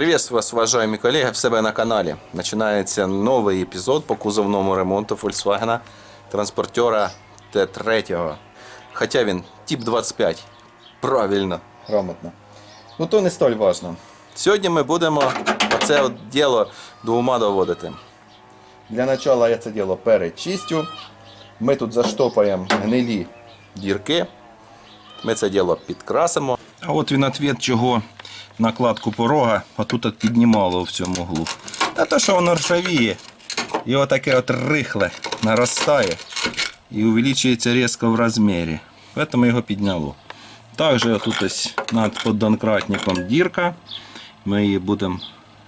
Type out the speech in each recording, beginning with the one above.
Приветствую вас, уважаемые коллеги, в себе на каналі. Починається новий епізод по кузовному ремонту Volkswagen транспортера Т3. Хоча він тип 25. Правильно, грамотно. Ну то не столь важно. Сьогодні ми будемо оце от діло до ума доводити. Для начала я це діло перечистю. Ми тут заштопаємо гнилі дірки. Ми це діло підкрасимо. А от він відповідь, чого накладку порога отут от піднімало в цьому углу. Та то, що воно ржавіє, і отаке от рихле наростає і увеличується різко в розмірі. Тому його підняло. Також тут ось над поддонкратником дірка. Ми її будемо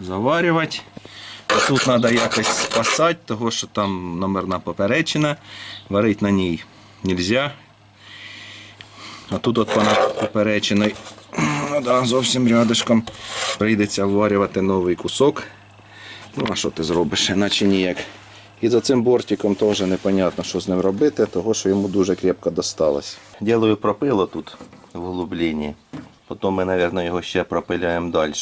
заварювати. Тут треба якось спасати, тому що там номерна поперечина. Варити на ній не можна. А тут от понад поперечиною ну, да, зовсім рядышком прийдеться вварювати новий кусок. Ну, а що ти зробиш, іначе ніяк. І за цим бортиком теж непонятно, що з ним робити, тому що йому дуже крепко досталось. Ділаю пропило тут в углубленні. Потім ми, мабуть, його ще пропиляємо далі.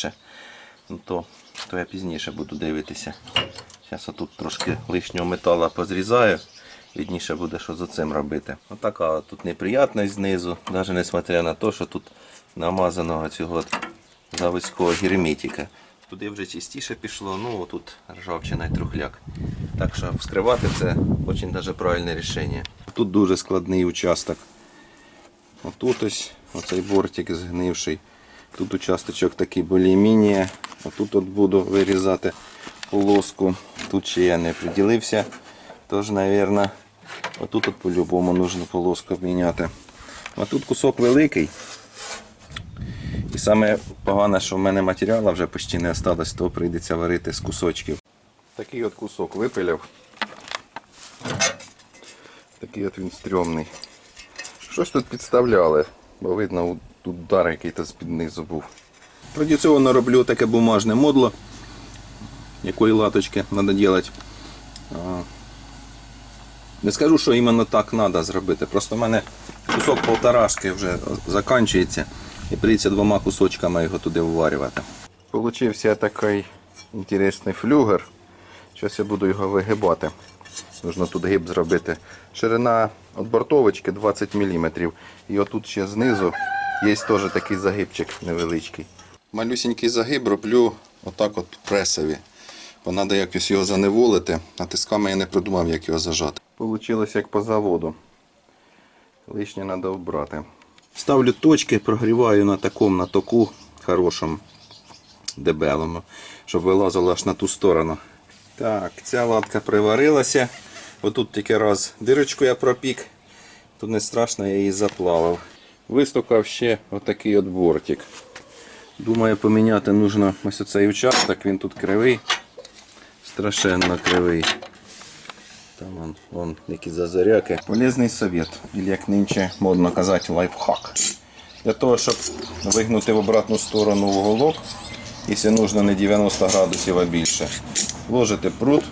Ну, то, то я пізніше буду дивитися. Зараз тут трошки лишнього металу позрізаю. Видніше буде, що за цим робити. Отака от тут неприятність знизу, навіть несмотря на те, що тут намазаного цього заводського герметика. Туди вже чистіше пішло, ну тут ржавчина і трухляк. Так що вскривати це дуже даже правильне рішення. Тут дуже складний участок. Отут ось оцей бортик згнивший. Тут участочок такий більш-менш. Отут от буду вирізати полоску. Тут ще я не приділився. Тож, мабуть, отут от по-любому потрібно полоску міняти. А тут кусок великий. І саме погане, що в мене матеріалу вже почти не осталось, то прийдеться варити з кусочків. Такий от кусок випиляв. Такий от він стрьомний. Щось тут підставляли, бо видно, тут удар який-то з-під низу був. Традиційно роблю таке бумажне модло, якої латочки треба робити. Не скажу, що іменно так треба зробити. Просто в мене кусок полторашки вже закінчується і прийдеться двома кусочками його туди вварювати. Получився такий інтересний флюгер. Зараз я буду його вигибати. Нужно тут гиб зробити. Ширина від бортовочки 20 мм. І отут ще знизу є теж такий загибчик невеличкий. Малюсенький загиб роблю отак от пресові. Бо треба якось його заневолити, а тисками я не придумав, як його зажати. Получилось як по заводу. Лишнє треба вбрати. Ставлю точки, прогріваю на такому на току хорошому, дебелому, щоб вилазило аж на ту сторону. Так, ця латка приварилася. Отут тільки раз дирочку я пропік. Тут не страшно, я її заплавив. Вистукав ще отакий от бортик. Думаю, поміняти потрібно ось оцей участок, він тут кривий. Страшенно кривий. Там вон, вон які зазоряки. Полезний совет, або як нинче модно казати, лайфхак. Для того, щоб вигнути в обратну сторону уголок, якщо потрібно не 90 градусів, а більше, ложите прут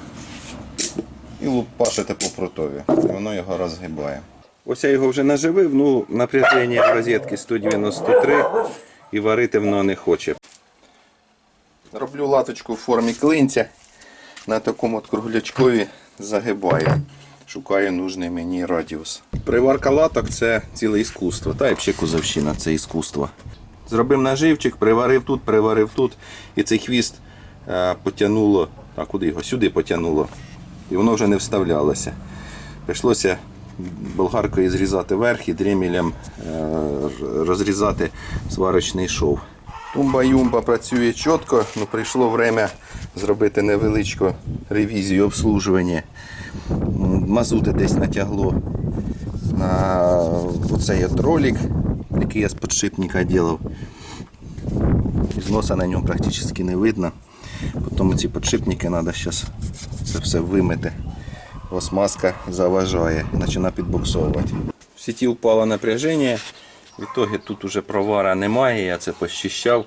і лупашите по прутові. І воно його розгибає. Ось я його вже наживив, ну напряження в розетки 193 і варити воно не хоче. Роблю латочку в формі клинця. На такому от круглячкові загибаю. Шукаю нужний мені радіус. Приварка латок це ціле іскусство. Та й взагалі кузовщина це іскусство. Зробив наживчик, приварив тут, приварив тут. І цей хвіст е, потягнуло. А куди його? Сюди потягнуло. І воно вже не вставлялося. Прийшлося болгаркою зрізати верх і дремелем е, розрізати сварочний шов. Тумба-юмба працює чітко, але прийшло время зробити невеличку ревізію обслужування. Мазути десь натягло на оцей от ролик, який я з підшипника робив. Зноса на ньому практично не видно. Потім ці підшипники треба зараз це все вимити. Бо смазка заважає починає підбуксовувати. В сіті впало напряження. В ітогі тут уже провара немає, я це пощищав.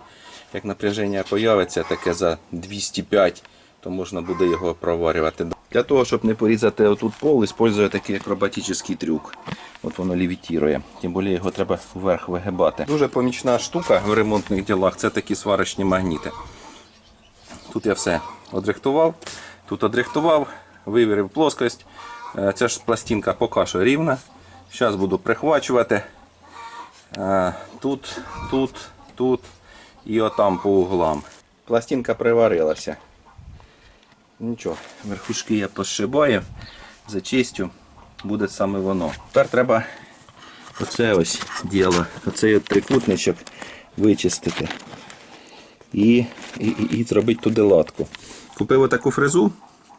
Як напряження появиться таке за 205, то можна буде його проварювати. Для того, щоб не порізати отут пол, використовую такий акробатичний трюк. От воно лівітірує. Тим більше його треба вверх вигибати. Дуже помічна штука в ремонтних ділах це такі сварочні магніти. Тут я все одрихтував, тут одрихтував, вивірив плоскость. Е, Ця ж пластинка поки що рівна. Зараз буду прихвачувати. Е, Тут, тут, тут і отам по углам. Пластинка приварилася. Нічого, верхушки я пошибаю, зачистю, буде саме воно. Тепер треба оце ось діло, оцей трикутничок вичистити і, і, і, зробити туди латку. Купив отаку фрезу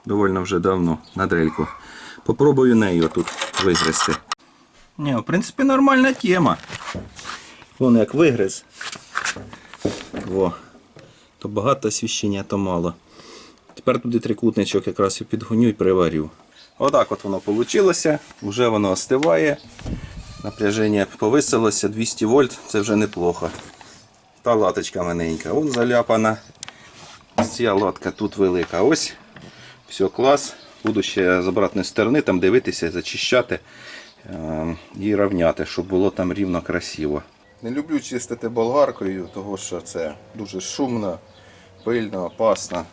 довольно вже давно на дрельку. Попробую нею тут визрести. Ні, в принципі, нормальна тема. Вон як вигриз. Во. То багато освіщення, то мало. Тепер туди трикутничок якраз і підгоню і приварю. Отак от воно вийшло. Вже воно остиває. Напряження повисилося 200 вольт, це вже неплохо. Та латочка маленька. Вон заляпана. Ця латка тут велика. Ось. Все, клас. Буду ще з обратної сторони там дивитися, зачищати і рівняти, щоб було там рівно красиво. Не люблю чистити болгаркою, тому що це дуже шумно, пильно, опасно.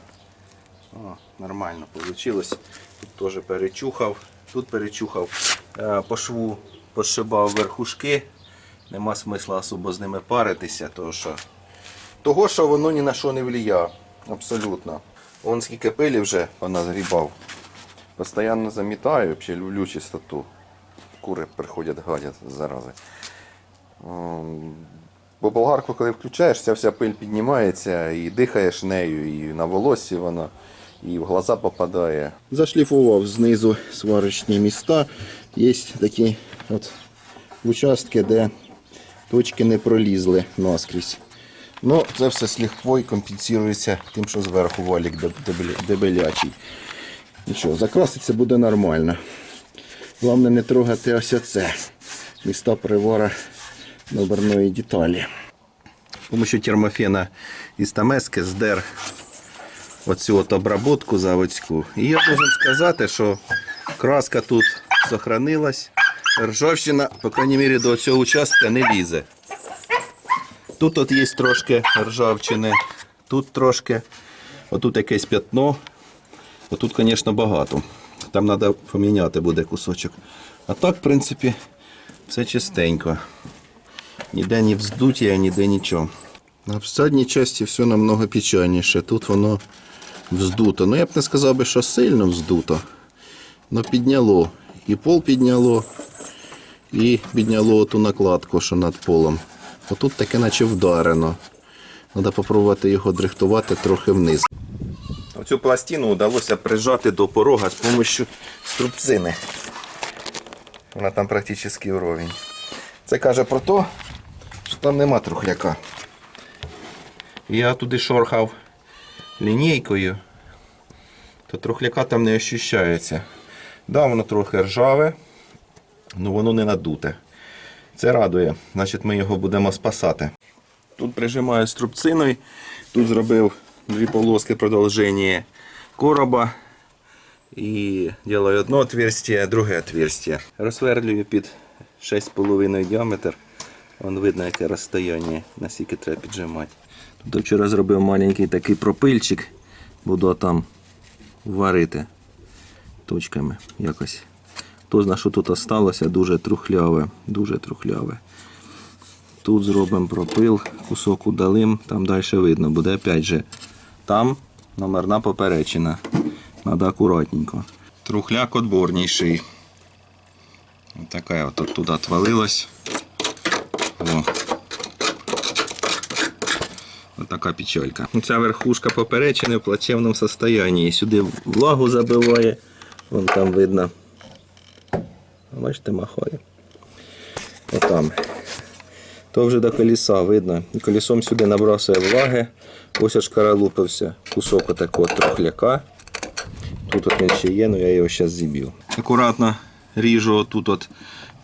О, нормально вийшло. Тут теж перечухав. Тут перечухав е, по шву, пошибав верхушки. Нема смисла особо з ними паритися, тому що того, що воно ні на що не впливає. Абсолютно. Вон скільки пилі вже поназгрібав. Постоянно замітаю, взагалі люблю чистоту. Кури приходять, гадять зарази. Ем, Бо болгарку, коли включаєш, ця вся пиль піднімається і дихаєш нею, і на волосі вона, і в глаза попадає. Зашліфував знизу сварочні міста. Є такі от участки, де точки не пролізли наскрізь. Ну, це все легкою компенсується тим, що зверху валік дебелячий. Нічого, закраситься буде нормально. Головне не трогати ось оце. Міста привара номерної деталі. З допомогою термофена із Тамески здер оцю от обработку заводську. І я можу сказати, що краска тут сохранилась. Ржавчина, по крайній мірі, до цього участка не лізе. Тут от є трошки ржавчини, тут трошки, отут якесь п'ятно. Отут, звісно, багато. Там треба поміняти буде кусочок. А так, в принципі, все чистенько. Ніде ні вздуття, ніде нічого. На задній часті все намного печальніше. Тут воно вздуто. Ну я б не сказав би, що сильно вздуто. Но підняло. І пол підняло, і підняло ту накладку, що над полом. Отут таке наче вдарено. Треба спробувати його дрихтувати трохи вниз. Оцю пластину вдалося прижати до порога з допомогою струбцини. Вона там практично вровень. Це каже про те, що там нема трухляка. Я туди шорхав лінійкою, то трухляка там не ощущається. Да, воно трохи ржаве, але воно не надуте. Це радує, значить ми його будемо спасати. Тут прижимаю струбциною, тут зробив дві полоски продовження короба. І делаю одне отверстие, друге отверстие. Розсверлюю під 6,5 діаметр. Вон видно, яке розстояння, наскільки треба піджимати. Тут вчора зробив маленький такий пропильчик. Буду там варити точками якось. То зна, що тут осталося, дуже трухляве, дуже трухляве. Тут зробимо пропил, кусок удалим, там далі видно, буде опять же. Там номерна поперечина. Надо акуратненько. Трухляк отборнейший. Вот такая вот оттуда отвалилась. О. Вот така печалька. Ну, Ця верхушка поперечини в плачевному состоянии. Сюди влагу забиває. Вон там видно. Бачите, махає. Отам. То вже до колеса видно. І колесом сюди набрасує влаги. Ось аж каралупився кусок отакого трохляка. Тут от він ще є, але я його зараз зіб'ю. Акуратно ріжу тут от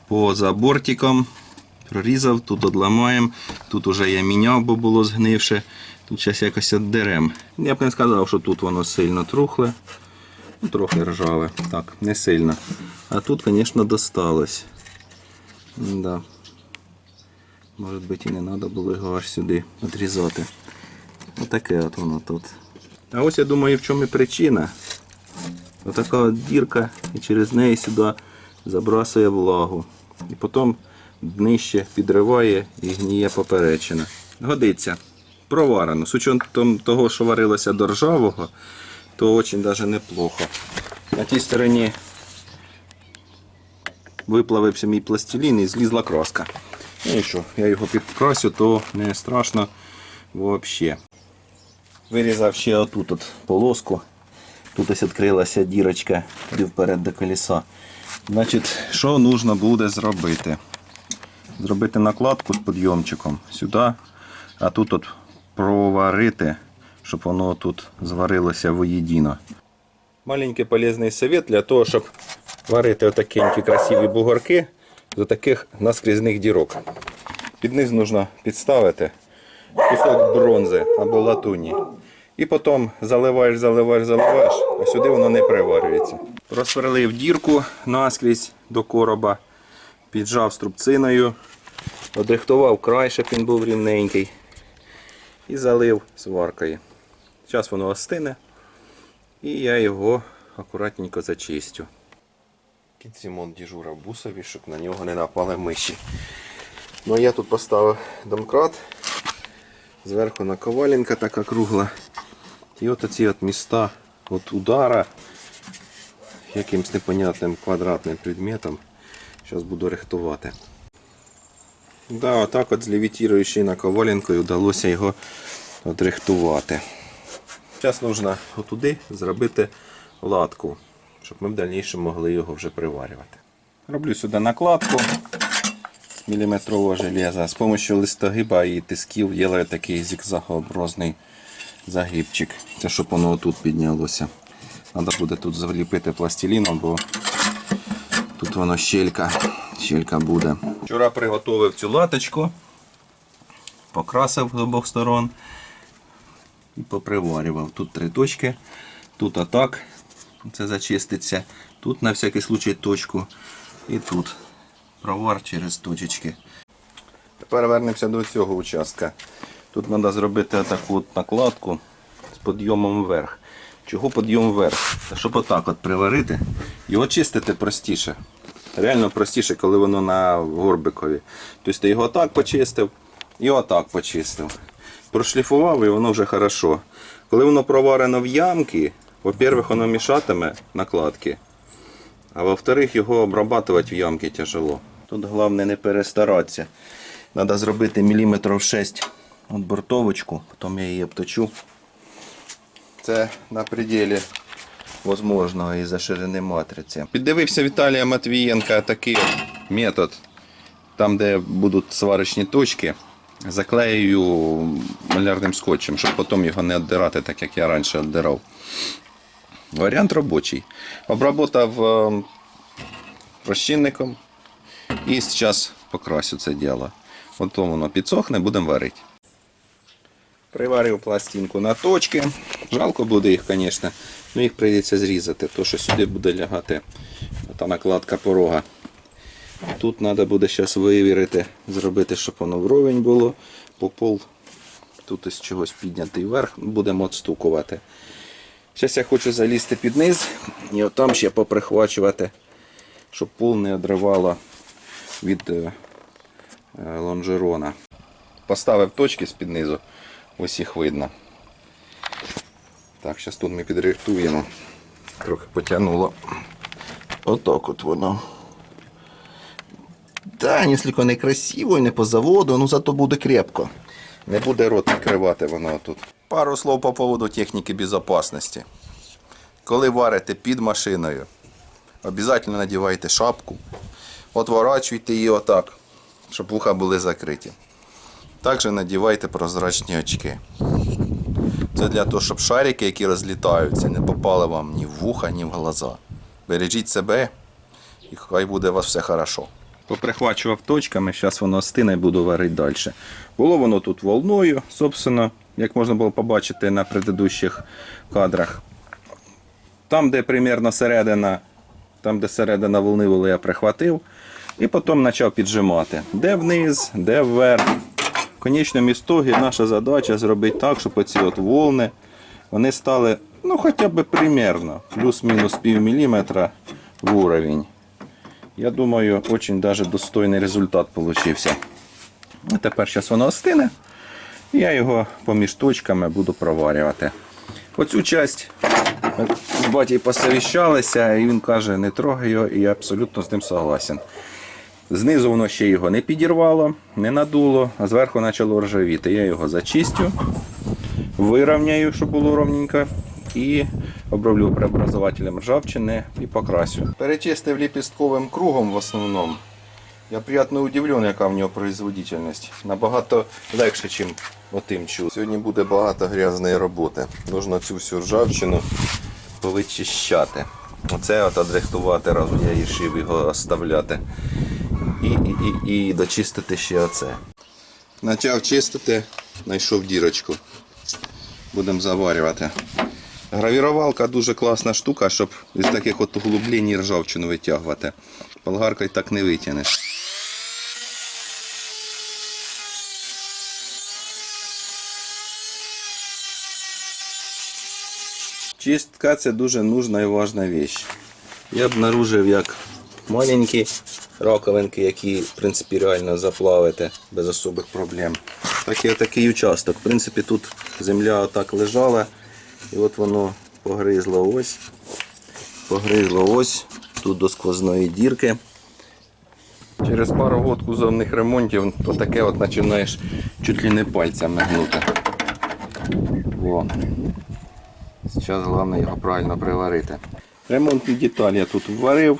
поза бортиком. Прорізав, тут одламаємо. Тут уже я міняв, бо було згнивше. Тут зараз якось віддерем. Я б не сказав, що тут воно сильно трухле. Ну, трохи ржаве. Так, не сильно. А тут, звісно, досталось. Да. Може бути і не треба було його аж сюди відрізати. Отаке от воно тут. А ось я думаю, в чому і причина. Отака от дірка і через неї сюди забрасує влагу. І потім днище підриває і гніє поперечина. Годиться. Проварено. З учетом того, що варилося до ржавого, то дуже навіть неплохо. На тій стороні виплавився мій пластилін і злізла краска. Ну і що, я його підкрасю, то не страшно взагалі. Вирізав ще отут от полоску. Тут ось відкрилася дірочка туди вперед до колеса. Значить, що потрібно буде зробити? Зробити накладку з підйомчиком сюди, а тут от проварити, щоб воно тут зварилося воєдино. Маленький полезний совет для того, щоб варити отакенькі красиві бугорки з таких наскрізних дірок. Під низ потрібно підставити кусок бронзи або латуні. І потім заливаєш, заливаєш, заливаєш, а сюди воно не приварюється. Просверлив дірку наскрізь до короба, піджав струбциною, одрихтував край, щоб він був рівненький. І залив сваркою. Зараз воно остине. І я його акуратненько зачистю. Кіт Сімон діжурав бусові, щоб на нього не напали миші. Ну а я тут поставив домкрат. Зверху наковаленка така кругла. І от оці от міста от удара якимсь непонятним квадратним предметом. Зараз буду рихтувати. Да, отак от з левітіруючою наковаленкою вдалося його отрихтувати. Зараз потрібно отуди зробити латку, щоб ми в дальнішому могли його вже приварювати. Роблю сюди накладку міліметрового железа. З допомогою листогиба і тисків делаю такий зигзагообразний загибчик. Це щоб воно тут піднялося. Треба буде тут заліпити пластиліном, бо тут воно щелька, щелька буде. Вчора приготував цю латочку, покрасив з обох сторон і поприварював. Тут три точки, тут отак, це зачиститься, тут на всякий случай точку і тут провар через точечки. Тепер вернемося до цього участка. Тут треба зробити таку от накладку з підйомом вверх. Чого підйом вверх? Та щоб отак от приварити, його чистити простіше. Реально простіше, коли воно на горбикові. Тобто ти його отак почистив і отак почистив. Прошліфував і воно вже хорошо. Коли воно проварено в ямки, по-перше, воно мішатиме накладки. А во-вторых, його обрабатувати в ямки тяжело. Тут головне не перестаратися. Треба зробити міліметрів 6 от бортовочку, потім я її обточу. Це на пределі можливого із-за ширини матриці. Піддивився Віталія Матвієнка такий метод, там де будуть сварочні точки. Заклею малярним скотчем, щоб потім його не віддирати, так як я раніше віддирав. Варіант робочий. Обработав е, розчинником і зараз покрасю це діло. Потім воно підсохне, будемо варити. Приварив пластинку на точки. Жалко буде їх, звісно, але їх прийдеться зрізати, тому що сюди буде лягати та накладка порога. Тут треба буде зараз вивірити, зробити, щоб воно вровень було. По пол тут із чогось піднятий вверх, будемо отстукувати. Зараз я хочу залізти під низ і отам ще поприхвачувати, щоб пол не одривало від е, е, лонжерона. Поставив точки з-під низу, ось їх видно. Так, зараз тут ми підрихтуємо. Трохи потягнуло. Отак от воно. Да, несколько некрасиво і не по заводу, ну зато буде крепко. Не буде рот відкривати воно тут. Пару слов по поводу техніки безпечності. Коли варите під машиною, обов'язково надівайте шапку, отворачуйте її отак, щоб вуха були закриті. Також надівайте прозрачні очки. Це для того, щоб шарики, які розлітаються, не попали вам ні в вуха, ні в глаза. Бережіть себе і хай буде у вас все хорошо. Поприхвачував точками, зараз воно стине і буду варити далі. Було воно тут волною, собственно, як можна було побачити на предыдущих кадрах. Там, де примерно середина, там, де середина волни була, я прихватив. І потім почав піджимати. Де вниз, де вверх. В конечному істогі наша задача зробити так, щоб оці от волни вони стали ну, хоча б примерно, плюс-мінус пів міліметра в уровень. Я думаю, очень даже достойний результат получився. А тепер зараз воно остине. Я його поміж точками буду проварювати. Оцю часть з батьком посовіщалися, і він каже, не трогай його, і я абсолютно з ним согласен. Знизу воно ще його не підірвало, не надуло, а зверху почало ржавіти. Я його зачистю, вирівняю, щоб було ровненько, і оброблю преобразователем ржавчини і покрасю. Перечистив ліпістковим кругом в основному. Я приємно удивлен, яка в нього производительність. Набагато легше, ніж отим чу. Сьогодні буде багато грязної роботи. Нужно цю всю ржавчину повичищати. Оце от одрихтувати разу я рішив його оставляти. І, і, і, і дочистити ще оце. Почав чистити, знайшов дірочку. Будемо заварювати. Гравірувалка дуже класна штука, щоб із таких от углублень ржавчину витягувати. Болгаркою так не витягнеш. Чистка це дуже нужна і важна річ. Я обнаружив, як маленькі раковинки, які в принципі реально заплавити без особих проблем. Так і такий участок. В принципі, тут земля отак лежала, і от воно погризло ось, погризло ось, тут до сквозної дірки. Через пару год кузовних ремонтів то таке от починаєш чуть ли не пальцями гнути. Во. Зараз головне його правильно приварити. Ремонтні деталі я тут вварив.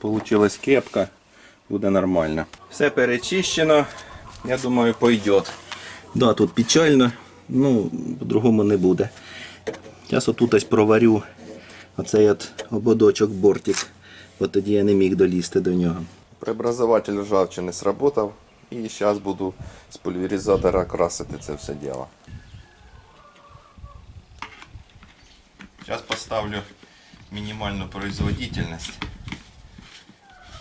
Получилась кепка, буде нормально. Все перечищено, я думаю, пойдет. Да, тут печально, ну, по-другому не буде. Зараз отут ось проварю оцей от ободочок бортик. От тоді я не міг долізти до нього. Преобразователь ржавчини сработав і зараз буду з пульверизатора красити це все діло. Сейчас поставлю минимальную производительность.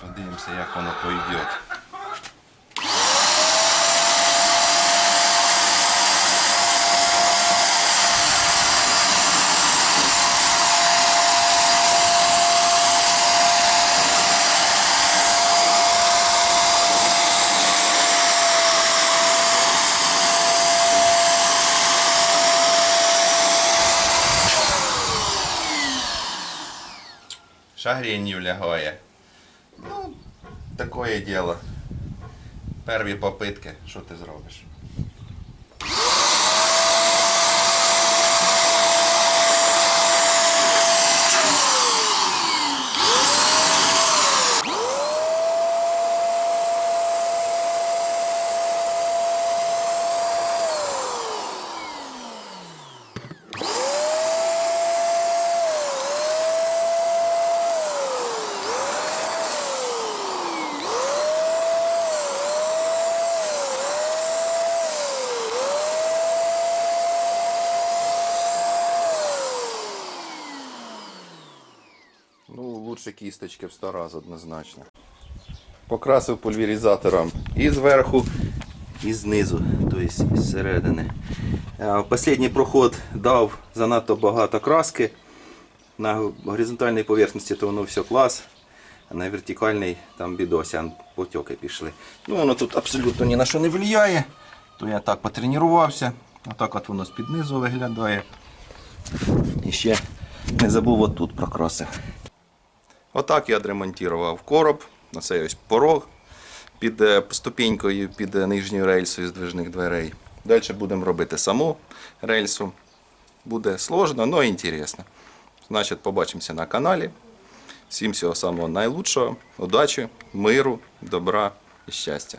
Подивимося, як воно пойде. Шагренью лягає. Ну, таке діло. Перві попитки, що ти зробиш? Ну, кісточки в 100 раз однозначно. Покрасив пульверизатором і зверху, і знизу, тобто з середини. А, Останній проход дав занадто багато краски. На горизонтальній поверхності то воно все клас, а на вертикальній там бідося, потьоки пішли. Ну, воно тут абсолютно ні на що не впливає. То я так потренувався. Отак от воно з-під низу виглядає. І ще не забув отут прокрасив. Отак я відремонтував короб, оцей ось порог під ступінькою, ступенькою під е, нижньою рельсою з движних дверей. Далі будемо робити саму рельсу. Буде сложно, але інтересно. Значить, побачимося на каналі. Всім всього самого найлучшого, удачі, миру, добра і щастя.